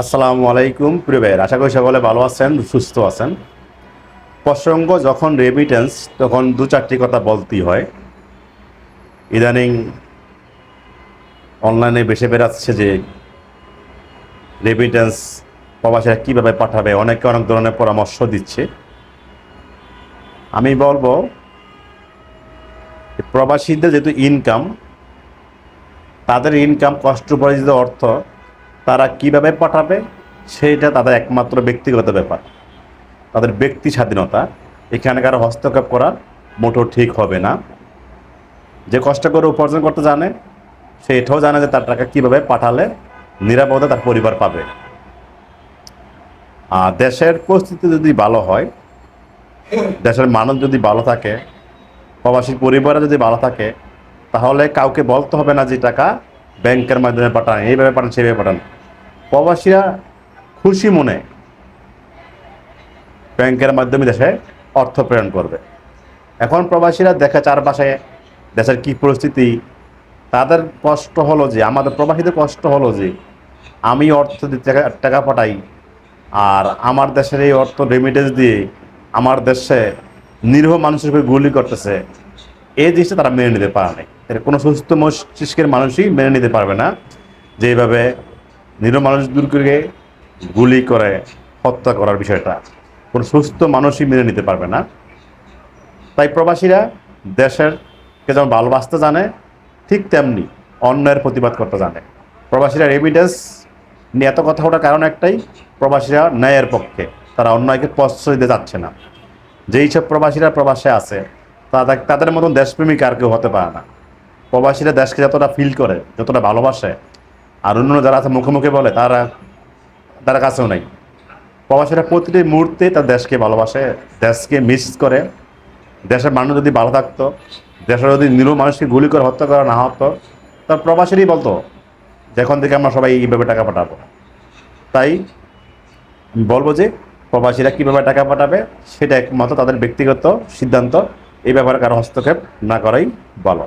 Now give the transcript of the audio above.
আসসালামু আলাইকুম, প্রিয় ভাইয়ের। আশা করি সকলে ভালো আছেন, সুস্থ আছেন। প্রসঙ্গ, যখন রেমিটেন্স তখন দু চারটি কথা বলতেই হয়। ইদানিং অনলাইনে বেশি বেরাচ্ছে যে রেমিটেন্স প্রবাসীরা কীভাবে পাঠাবে, অনেকে অনেক ধরনের পরামর্শ দিচ্ছে। আমি বলব, প্রবাসীদের যেহেতু ইনকাম তাদের ইনকাম কষ্ট উপার্জিত অর্থ তারা কীভাবে পাঠাবে, সেইটা তাদের একমাত্র ব্যক্তিগত ব্যাপার। তাদের ব্যক্তি স্বাধীনতা, এখানে কারও হস্তক্ষেপ করা মোটো ঠিক হবে না। যে কষ্ট করে উপার্জন করতে জানে, সে এটাও জানে যে তার টাকা কীভাবে পাঠালে নিরাপদে তার পরিবার পাবে। আর দেশের পরিস্থিতি যদি ভালো হয়, দেশের মানুষ যদি ভালো থাকে, প্রবাসী পরিবারে যদি ভালো থাকে, তাহলে কাউকে বলতে হবে না যে টাকা ব্যাংকের মাধ্যমে পাঠান, এইভাবে পাঠান, সেইভাবে পাঠান। প্রবাসীরা খুশি মনে ব্যাংকের মাধ্যমে দেশে অর্থ প্রেরণ করবে। এখন প্রবাসীরা দেখে চারপাশে দেশের কি পরিস্থিতি, তাদের কষ্ট হলো যে, আমাদের প্রবাসীদের কষ্ট হলো যে, আমি অর্থ দিয়ে টাকা পাঠাই আর আমার দেশের এই অর্থ রেমিটেন্স দিয়ে আমার দেশে নিরীহ মানুষের উপরে গুলি করতেছে, এই জিনিসটা তারা মেনে নিতে পারে না এটা কোনো সুস্থ মস্তিষ্কের মানুষই মেনে নিতে পারবে না যে, এইভাবে নিরীহ মানুষ দূর করে গুলি করে, হত্যা করার বিষয়টা। কোনো সুস্থ মানুষই মেনে নিতে পারবে না। তাই প্রবাসীরা দেশের কে যেমন ভালোবাসতে জানে, ঠিক তেমনি অন্যায়ের প্রতিবাদ করতে জানে। প্রবাসীরা রেমিটেন্স নিয়ে এত কথা ওঠার কারণ একটাই, প্রবাসীরা ন্যায়ের পক্ষে, তারা অন্যায়কে প্রশ্রয় দিতে যাচ্ছে না। যেই সব প্রবাসীরা প্রবাসে আছে তাদের তাদের মতন দেশপ্রেমিক আর কেউ হতে পারে না। প্রবাসীরা দেশকে যতটা ফিল করে, যতটা ভালোবাসে আর অন্য যারা আছে মুখে মুখে বলে, তারা তার কাছেও নাই। প্রবাসীরা প্রতিটি মুহূর্তে তার দেশকে ভালোবাসে, দেশকে মিস করে। দেশের মানুষ যদি ভালো থাকতো, দেশের যদি নিরীহ মানুষকে গুলি করে হত্যা করা না হতো, তার প্রবাসীরই বলতো, যখন থেকে আমরা সবাই এইভাবে টাকা পাঠাবো। তাই বলব যে, প্রবাসীরা কীভাবে টাকা পাঠাবে, সেটা একমাত্র তাদের ব্যক্তিগত সিদ্ধান্ত। এই ব্যাপারে কারও হস্তক্ষেপ না করাই ভালো।